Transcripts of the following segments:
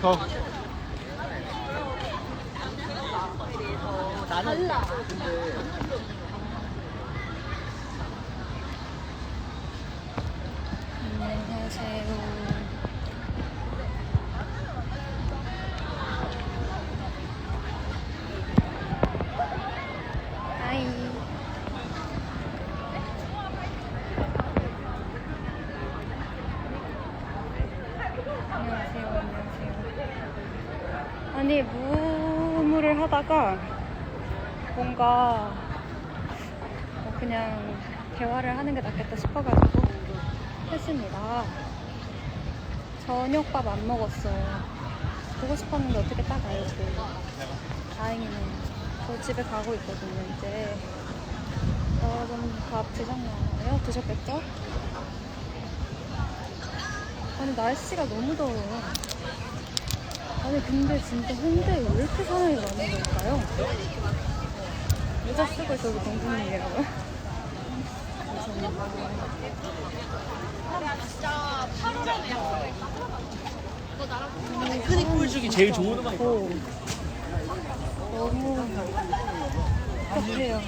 더. 달라. 안녕하세요. 하이. 안녕하세요. 안녕하세요. 아니 무무를 하다가 뭔가 뭐 그냥 대화를 하는 게 낫겠다 싶어가지고 했습니다. 저녁밥 안 먹었어요. 보고 싶었는데 어떻게 딱 알고 다행이네요. 저 집에 가고 있거든요 이제. 여러분 밥 드셨나요? 드셨겠죠? 아니 날씨가 너무 더워요. 아니 근데 진짜 홍대에 왜 이렇게 사람이 많은 걸까요? 모자 쓰고 있어서 동생이에요. 피크닉 보여주기 제일 좋은 음악 고 너무 급해요.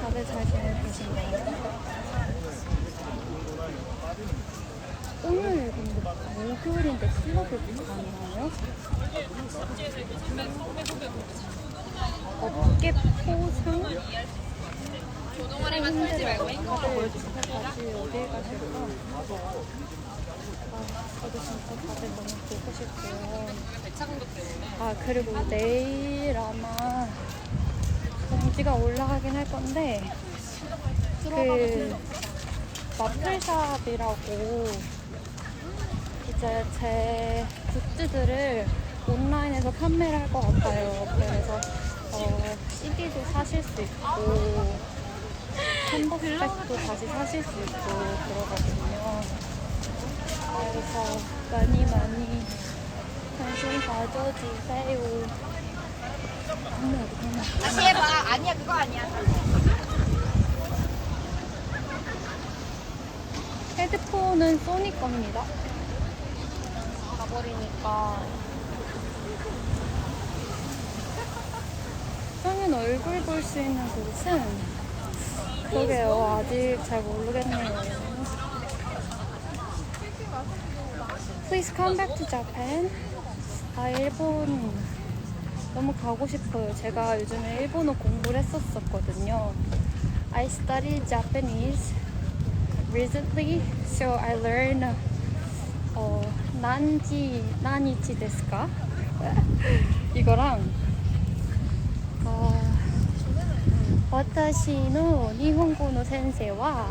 다들 잘 지내고 계신가요? 오늘 목요일인데 클럽을 가나요? 어깨 포상? 조동아리만 살지 말고 다들 같이 어딜 가실까? 아, 저도 진짜 다들 너무 보고 싶고요. 아, 그리고 내일 아마 공지가 올라가긴 할 건데, 그, 마플샵이라고 이 제 제 굿즈들을 온라인에서 판매를 할 것 같아요. 그래서 어, CD도 사실 수 있고, 캔버스백도 다시 사실 수 있고 그러거든요. 그래서 많이 많이 관심 가져주세요. 다시 해봐. 아니야, 그거 아니야. 헤드폰은 소니 겁니다. 가버리니까. 성인 얼굴 볼 수 있는 곳은 그러게요. 아직 잘 모르겠네요. Please come back to Japan. 아, 일본 너무 가고 싶어요. 제가 요즘에 일본어 공부를 했었었거든요. I studied Japanese recently, so I learned 어, 난지 난이치 데스까? 이거랑 私の 일본어 선생와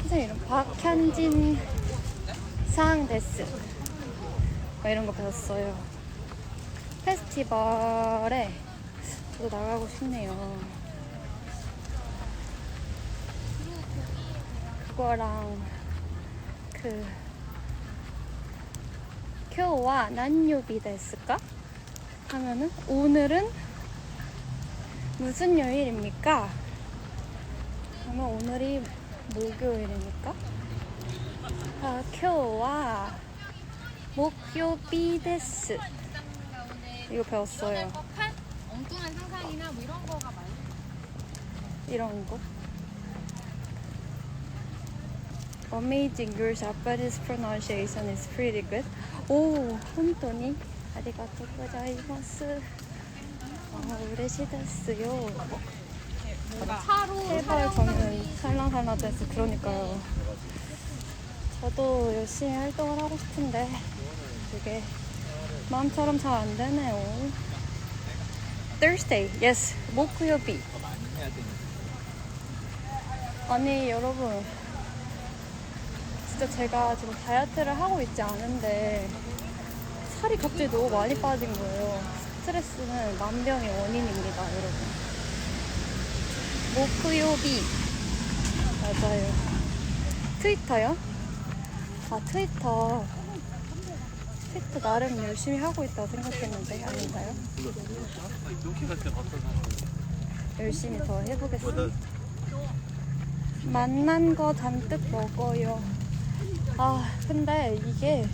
선생님 박현진 상 데스 어, 이런 거 받았어요. 페스티벌에 저도 나가고 싶네요. 그거랑 그 표와 난요비 됐을까? 하면은 오늘은 무슨 요일입니까? 그러면 오늘이 목요일이니까 아, 표와 목요비 데스 이거 배웠어요. 뭐 엉뚱한 상상이나 뭐 이런 거가 많이 이런 거. Amazing, your Japanese pronunciation is pretty good. 오, 혼돈이 아리가토 고자이마스. 아, 우레시데스요. 차로 제발 저는 살랑 살랑 돼서 그러니까요. 저도 열심히 활동을 하고 싶은데 그게 마음처럼 잘 안 되네요. Thursday, yes, 목요비. 아니 여러분, 진짜 제가 지금 다이어트를 하고 있지 않은데 살이 갑자기 너무 많이 빠진 거예요. 스트레스는 만병의 원인입니다, 여러분. 목요비 맞아요. 트위터요? 아 트위터 트위터 나름 열심히 하고 있다고 생각했는데 아닌가요? 열심히 더 해보겠습니다. 만난 거 잔뜩 먹어요. 아 근데 이게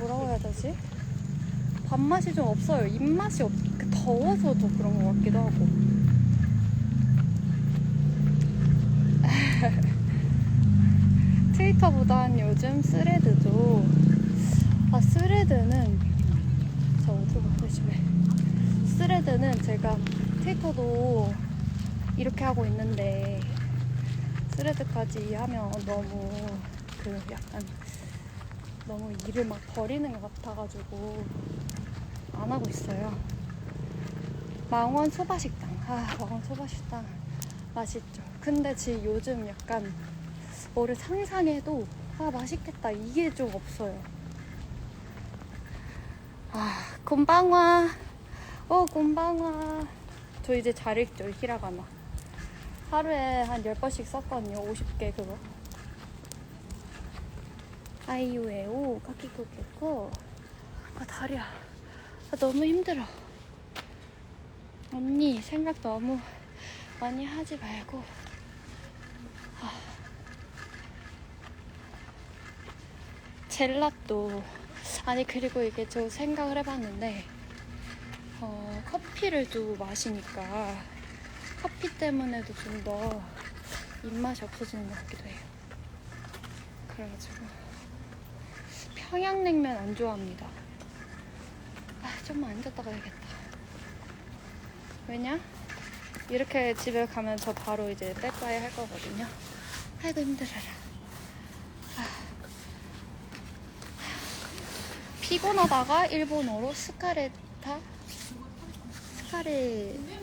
뭐라고 해야 되지? 밥맛이 좀 없어요. 입맛이 없, 그 더워서도 그런 것 같기도 하고. 트위터보단 요즘 스레드도 아 스레드는 저 어디로 집에 스레드는 제가 트위터도 이렇게 하고 있는데 스레드까지 하면 너무 그 약간 너무 일을 막 버리는 것 같아가지고 안 하고 있어요. 망원 소바식당. 아, 망원 소바식당. 맛있죠. 근데 지금 요즘 약간 뭐를 상상해도 아, 맛있겠다. 이게 좀 없어요. 아, 곤방와. 어, 곤방와. 저 이제 잘 읽죠, 히라가나. 하루에 한 10번씩 썼거든요. 50개 그거. 아이유에오 카키코케코 아 다리야 아, 너무 힘들어 언니 생각 너무 많이 하지 말고 아. 젤라또 아니 그리고 이게 저 생각을 해봤는데 어, 커피를 또 마시니까 커피 때문에도 좀 더 입맛이 없어지는 것 같기도 해요 그래가지고 평양냉면 안 좋아합니다. 아, 좀만 앉았다 가야겠다. 왜냐? 이렇게 집에 가면 저 바로 이제 빼빠이 할 거거든요. 아이고, 힘들어라. 아. 피곤하다가 일본어로 스카레타? 스카레.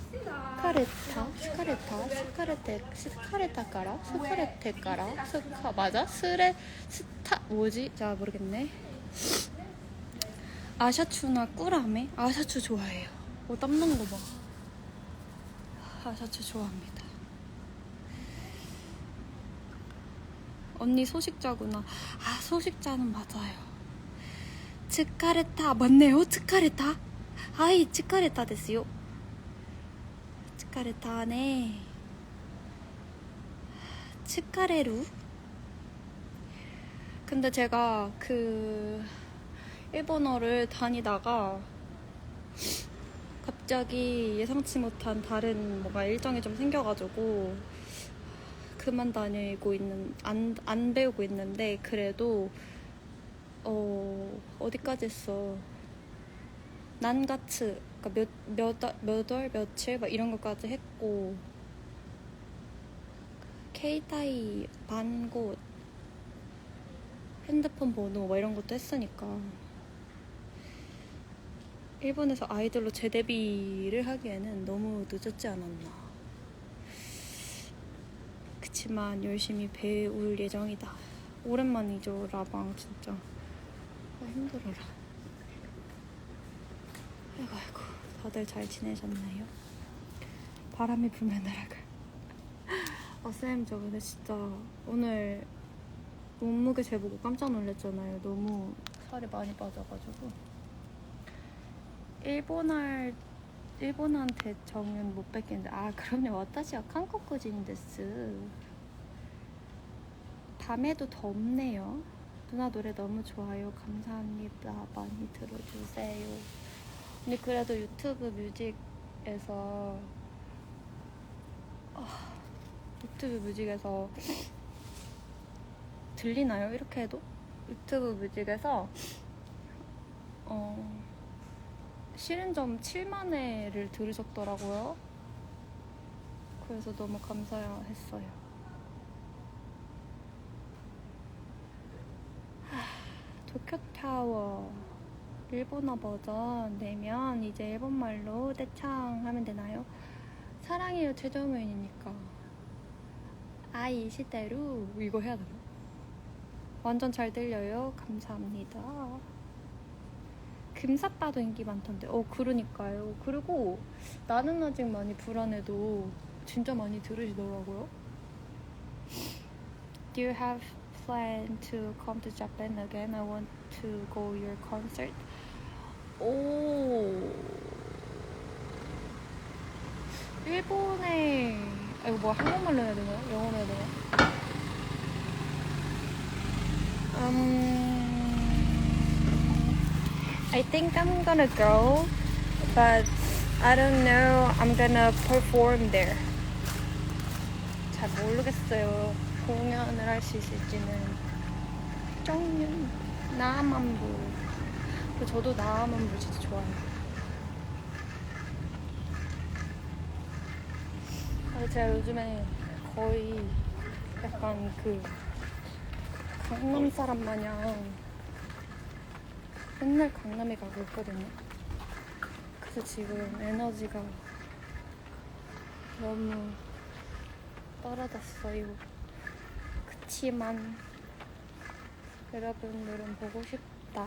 스카레타? 스카레타? 스카레테, 스카레타까라? 스카레테까라? 스카, 맞아? 스레, 스타, 뭐지? 자, 모르겠네. 아샤추나 꾸라메? 아샤추 좋아해요. 어, 땀나는 거 봐. 아샤추 좋아합니다. 언니 소식자구나. 아, 소식자는 맞아요. 츠카레타, 맞네요. 츠카레타. 아이, 츠카레타 됐어요. 츠카레타네. 츠카레루? 근데 제가 그 일본어를 다니다가 갑자기 예상치 못한 다른 뭔가 일정이 좀 생겨가지고 그만 다니고 있는 안, 안 배우고 있는데 그래도 어 어디까지 했어 난가츠 그러니까 몇 몇 몇 월 며칠 막 이런 것까지 했고 케이타이 반곳 핸드폰 번호 뭐 이런 것도 했으니까 일본에서 아이돌로 재데뷔를 하기에는 너무 늦었지 않았나. 그치만 열심히 배울 예정이다. 오랜만이죠 라방 진짜. 아, 힘들어라. 아이고 아이고 다들 잘 지내셨나요? 바람이 불면 날아가. 아, 쌤, 저 근데 진짜 오늘 몸무게 재보고 깜짝 놀랐잖아요. 너무 살이 많이 빠져가지고. 일본할, 일본한테 정은 못 뵙겠는데, 아, 그럼요. 와타시와 한국인 데스. 밤에도 덥네요. 누나 노래 너무 좋아요. 감사합니다. 많이 들어주세요. 근데 그래도 유튜브 뮤직에서 아, 유튜브 뮤직에서 들리나요? 이렇게 해도? 유튜브 뮤직에서 어, 싫은 점 7만 회를 들으셨더라고요. 그래서 너무 감사했어요. 하, 도쿄타워 일본어 버전 내면 이제 일본말로 떼창 하면 되나요? 사랑해요 최정우인이니까. 아이 시대로 이거 해야 되나? 완전 잘 들려요. 감사합니다. 금사빠도 인기 많던데. 어 그러니까요. 그리고 나는 아직 많이 불안해도 진짜 많이 들으시더라고요. Do you have plan to come to Japan again? I want to go your concert 오 일본에 아, 이거 뭐 한국말로 해야 되나? 영어로 해야 되나? 음... I think I'm gonna go, but I don't know I'm gonna perform there. 잘 모르겠어요. 공연을 할 수 있을지는. 정년 나만부. 근데 저도 나만부 진짜 좋아해요. 근데 제가 요즘에 거의 약간 그 강남 사람 마냥 맨날 강남에 가고 있거든요. 그래서 지금 에너지가 너무 떨어졌어요. 그치만 여러분들은 보고 싶다.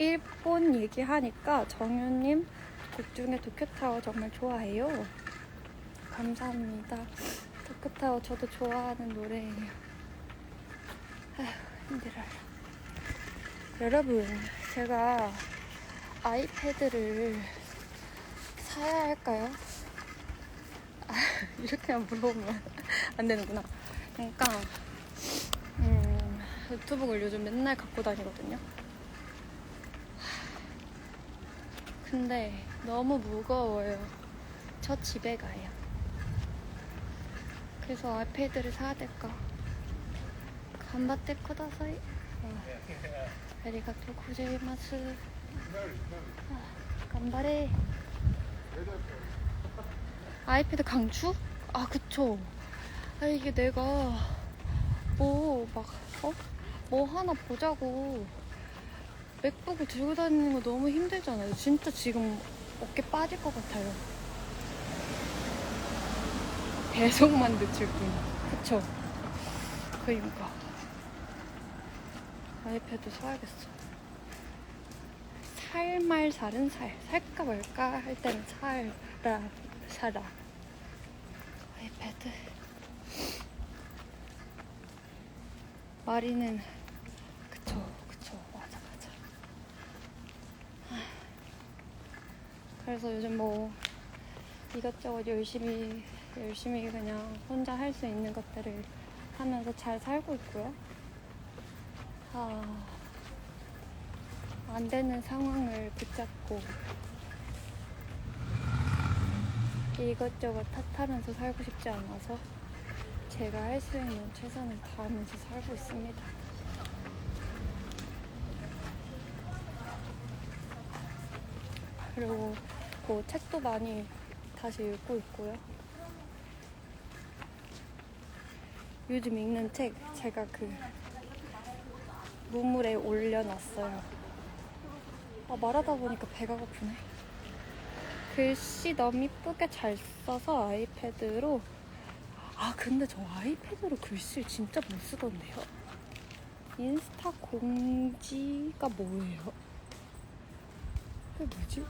일본 얘기하니까 정유님 곡 중에 도쿄타워 정말 좋아해요. 감사합니다. 도쿄타워 저도 좋아하는 노래예요. 아휴 힘들어요. 여러분 제가 아이패드를 사야 할까요? 아, 이렇게만 물어보면 안 되는구나. 그러니까 음, 노트북을 요즘 맨날 갖고 다니거든요. 근데 너무 무거워요. 저 집에 가요. 그래서 아이패드를 사야 될까? 간바테 쿠다사이. 아, 아리가토 고제이마스. 아, 간바레. 아이패드 강추? 아 그쵸. 아 이게 내가 뭐 막 어? 뭐 하나 보자고 맥북을 들고 다니는 거 너무 힘들잖아요. 진짜 지금 어깨 빠질 것 같아요. 배속만 늦출 뿐. 그쵸? 그니까. 아이패드 사야겠어. 살말 살은 살. 살까 말까 할 때는 살라, 사라. 아이패드. 마리는, 그쵸, 그쵸. 맞아, 맞아. 그래서 요즘 뭐 이것저것 열심히 열심히 그냥 혼자 할 수 있는 것들을 하면서 잘 살고 있고요. 아, 안 되는 상황을 붙잡고 이것저것 탓하면서 살고 싶지 않아서 제가 할 수 있는 최선을 다하면서 살고 있습니다. 그리고 뭐 책도 많이 다시 읽고 있고요. 요즘 읽는 책 제가 그 무물에 올려놨어요. 아, 말하다 보니까 배가 고프네. 글씨 너무 이쁘게 잘 써서 아이패드로 아 근데 저 아이패드로 글씨를 진짜 못 쓰던데요. 인스타 공지가 뭐예요? 그게 뭐지?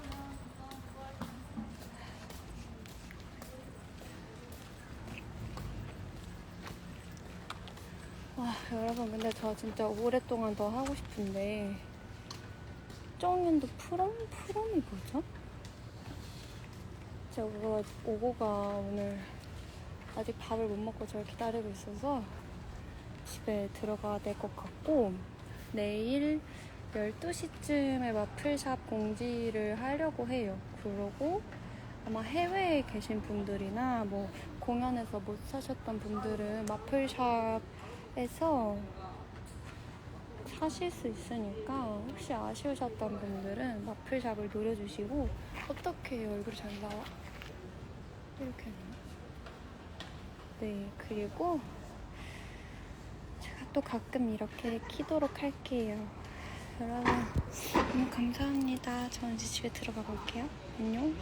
와 여러분 근데 저 진짜 오랫동안 더 하고 싶은데 정년도 프롬? 프롬이 뭐죠? 제가 오고- 오고가 오늘 아직 밥을 못 먹고 저를 기다리고 있어서 집에 들어가야 될 것 같고 내일 12시쯤에 마플샵 공지를 하려고 해요. 그러고 아마 해외에 계신 분들이나 뭐 공연에서 못 사셨던 분들은 마플샵 에서 사실 수 있으니까 혹시 아쉬우셨던 분들은 마플샵을 노려주시고 어떻게 얼굴이 잘 나와? 이렇게? 네 그리고 제가 또 가끔 이렇게 키도록 할게요. 여러분 너무 감사합니다. 저는 이제 집에 들어가 볼게요. 안녕.